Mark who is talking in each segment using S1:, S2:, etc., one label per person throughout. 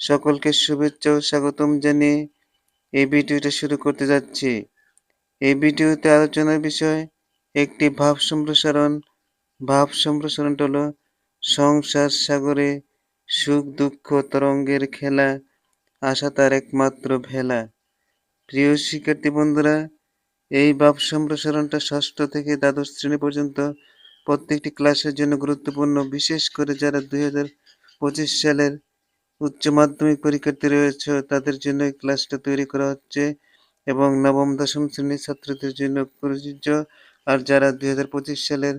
S1: সকলকে শুভেচ্ছা ও স্বাগতম জানিয়ে এই ভিডিওটা শুরু করতে যাচ্ছি। এই ভিডিওতে আলোচনার বিষয় একটি ভাব সম্প্রসারণ। ভাব সম্প্রসারণটা হলো সংসার, সাগরে সুখ, দুঃখ, তরঙ্গের খেলা, আশা তার একমাত্র ভেলা। প্রিয় শিক্ষার্থী বন্ধুরা, এই ভাব সম্প্রসারণটা ষষ্ঠ থেকে দ্বাদশ শ্রেণি পর্যন্ত প্রত্যেকটি ক্লাসের জন্য গুরুত্বপূর্ণ। বিশেষ করে যারা দুই হাজার পঁচিশ সালের উচ্চ মাধ্যমিক পরীক্ষার্থী রয়েছে। তাদের জন্য এই ক্লাসটা তৈরি করা হচ্ছে এবং নবম, দশম শ্রেণির ছাত্রদের জন্য প্রযোজ্য। আর যারা দুই হাজার পঁচিশ সালের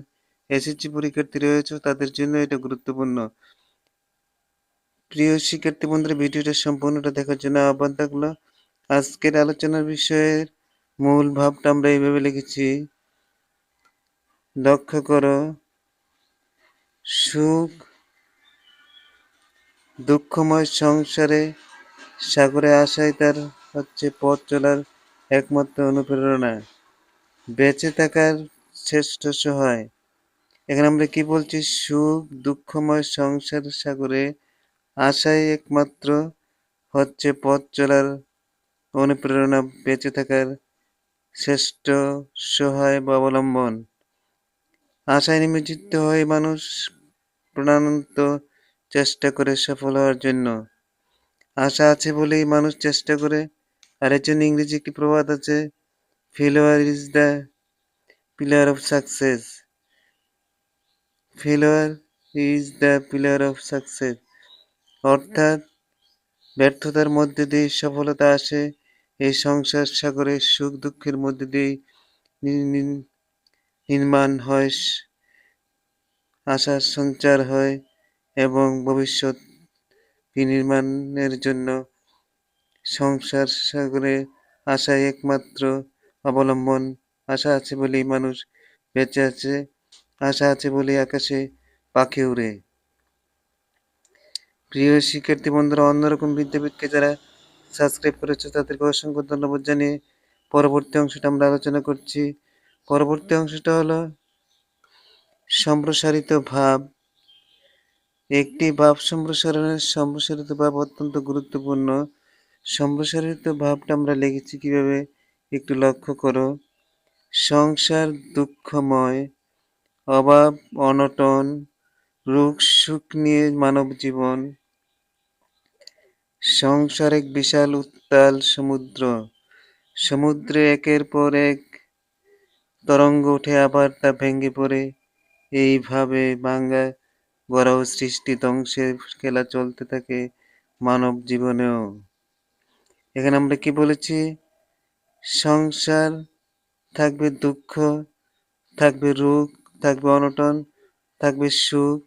S1: এসএসসি পরীক্ষার্থী রয়েছে, তাদের জন্য এটা গুরুত্বপূর্ণ। প্রিয় শিক্ষার্থী বন্ধুরা, ভিডিওটা সম্পূর্ণটা দেখার জন্য আহ্বান থাকল। আজকের আলোচনার বিষয়ের মূল ভাবটা আমরা এইভাবে লিখেছি। লক্ষ্য করো, সুখ দুঃখময় সংসারে সাগরে আসাই তার হচ্ছে পথ চলার একমাত্র অনুপ্রেরণা। বেঁচে থাকার শ্রেষ্ঠ সহায়। এখানে আমরা কি বলছি? সুখ, দুঃখময় সংসার সাগরে আশাই একমাত্র হচ্ছে পথ চলার অনুপ্রেরণা, বেঁচে থাকার শ্রেষ্ঠ সহায় বা অবলম্বন। আশায় নিমজ্জিত হয় মানুষ, প্রাণান্ত চেষ্টা করে সফল হওয়ার জন্য। আশা আছে বলেই মানুষ চেষ্টা করে। আর এর জন্য ইংরেজি একটি প্রবাদ আছে failure is the pillar of success failure is the pillar of success অর্থাৎ, ব্যর্থতার মধ্যে দিয়ে সফলতা আসে, এই সংসার সাগরে সুখ দুঃখের মধ্যে দিয়ে নির্মাণ হয়, আশার সঞ্চার হয়। এবং ভবিষ্যৎ বিনির্মাণের জন্য সংসার সাগরে আশাই একমাত্র অবলম্বন। আশা আছে বলেই মানুষ বেঁচে আছে, আশা আছে বলেই আকাশে পাখি উড়ে। প্রিয় শিক্ষার্থী বন্ধুরা, অন্যরকম বিদ্যাপীঠকে যারা সাবস্ক্রাইব করেছে, তাদেরকে অসংখ্য ধন্যবাদ জানিয়ে পরবর্তী অংশটা আমরা আলোচনা করছি। পরবর্তী অংশটা হলো সম্প্রসারিত ভাব। একটি ভাব সম্প্রসারণের সম্প্রসারিত ভাব অত্যন্ত গুরুত্বপূর্ণ। সম্প্রসারিত ভাবটা আমরা লিখেছি কীভাবে? একটু লক্ষ্য করো। সংসার দুঃখময়, অভাব অনটন, রোগ সুখ নিয়ে মানব জীবন। সংসার এক বিশাল উত্তাল সমুদ্র। সমুদ্রে একের পর এক তরঙ্গ উঠে আবার তা ভেঙে পড়ে। এইভাবে ভাঙ্গা গড়াও সৃষ্টি ধ্বংসের খেলা চলতে থাকে মানব জীবনেও। এখানে আমরা কি বলেছি? সংসার থাকবে দুঃখ, থাকবে রোগ, থাকবে অনটন, থাকবে সুখ।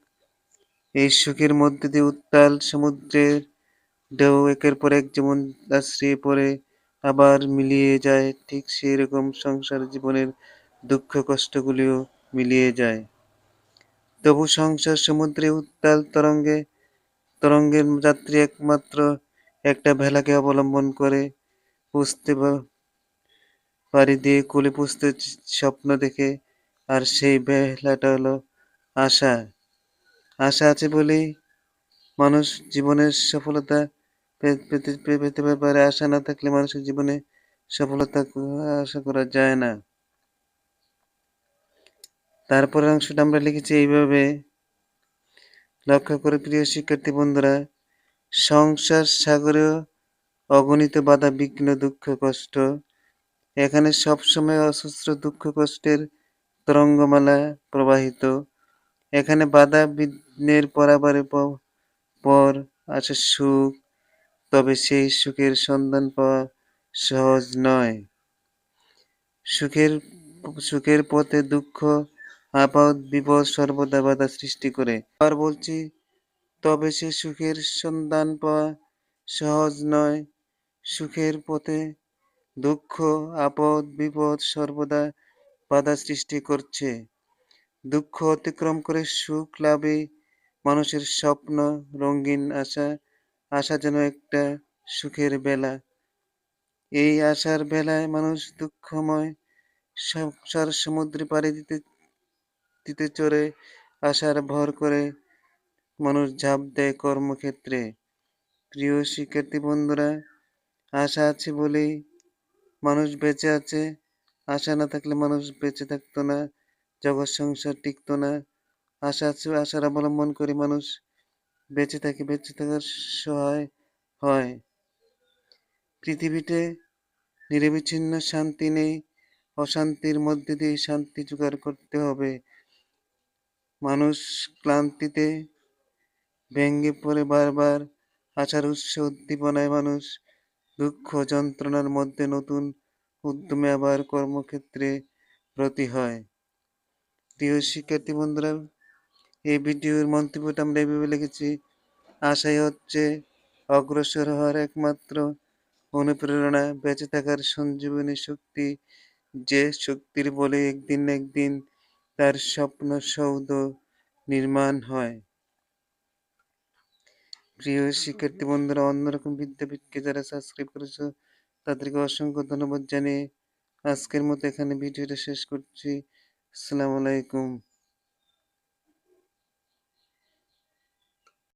S1: এই সুখের মধ্যে দিয়ে উত্তাল সমুদ্রের ঢেউ একের পর এক যেমন আশ্রিয়ে পড়ে, আবার মিলিয়ে যায়। ঠিক সেই রকম সংসার জীবনের দুঃখ কষ্টগুলিও মিলিয়ে যায়। তবু সংসার সমুদ্রে উত্তাল তরঙ্গে, তরঙ্গের যাত্রী একমাত্র একটা ভেলাকে অবলম্বন করে পুষতে পারি দিয়ে কুলে পুষতে স্বপ্ন দেখে। আর সেই ভেলাটা হলো আশা। আশা আছে বলেই মানুষ জীবনের সফলতা পেতে পেতে পারে আশা না থাকলে মানুষের জীবনে সফলতা আশা করা যায় না। তারপরের অংশটা আমরা লিখেছি এইভাবে। লক্ষ্য করে প্রিয় শিক্ষার্থী বন্ধুরা, সংসার সাগরেও অগণিত বাধা, বিঘ্ন, দুঃখ, কষ্ট। এখানে সবসময় অসুস্থ, দুঃখ, কষ্টের তরঙ্গমালা প্রবাহিত। এখানে বাধা, বিঘ্নের পরাবারে পর আসে সুখ, তবে সেই সুখের সন্ধান পাওয়া সহজ নয়। সুখের সুখের পথে দুঃখ আপদ, বিপদ সর্বদা বাধা সৃষ্টি করে। আর বলছি, তবে সে সুখের সন্ধান পাওয়া সহজ নয়। সুখের পথে দুঃখ, আপদ, বিপদ সর্বদা বাধা সৃষ্টি করছে। দুঃখ অতিক্রম করে সুখ লাভে মানুষের স্বপ্ন, রঙিন আশা আশা যেন একটা সুখের বেলা। এই আশার বেলায় মানুষ দুঃখময় সংসার সমুদ্রে পাড়ি দিতে দিতে চড়ে আশার ভর করে মানুষ ঝাঁপ দেয় কর্মক্ষেত্রে। প্রিয় শিক্ষার্থী বন্ধুরা, আশা আছে বলেই মানুষ বেঁচে আছে। আশা না থাকলে মানুষ বেঁচে থাকতো না, জগৎ সংসার টিকতো না। আশা আছে, আশার অবলম্বন করে মানুষ বেঁচে থাকে, বেঁচে থাকার সহায় হয়। পৃথিবীতে নিরবিচ্ছিন্ন শান্তি নেই, অশান্তির মধ্যে দিয়ে শান্তি জোগাড় করতে হবে। মানুষ ক্লান্তিতে ভেঙ্গে পড়ে বারবার আশার উৎস উদ্দীপনায় মানুষ দুঃখ যন্ত্রণার মধ্যে নতুন উদ্যমে আবার কর্মক্ষেত্রে ব্রতী হয়। প্রিয় শিক্ষার্থী বন্ধুরা, এই ভিডিওর মন্তব্যটা আমরা এভাবে লিখেছি, আশাই হচ্ছে অগ্রসর হওয়ার একমাত্র অনুপ্রেরণা। বেঁচে থাকার সঞ্জীবনী শক্তি যে শক্তির বলে একদিন একদিন তার স্বপ্ন সৌধ নির্মাণ হয়। প্রিয় শিক্ষার্থী বন্ধুরা, অন্যরকম বিদ্যাপীঠকে যারা সাবস্ক্রাইব করেছ, তাদেরকে অসংখ্য ধন্যবাদ জানিয়ে আজকের মতো এখানে ভিডিওটা শেষ করছি। আসসালামু আলাইকুম।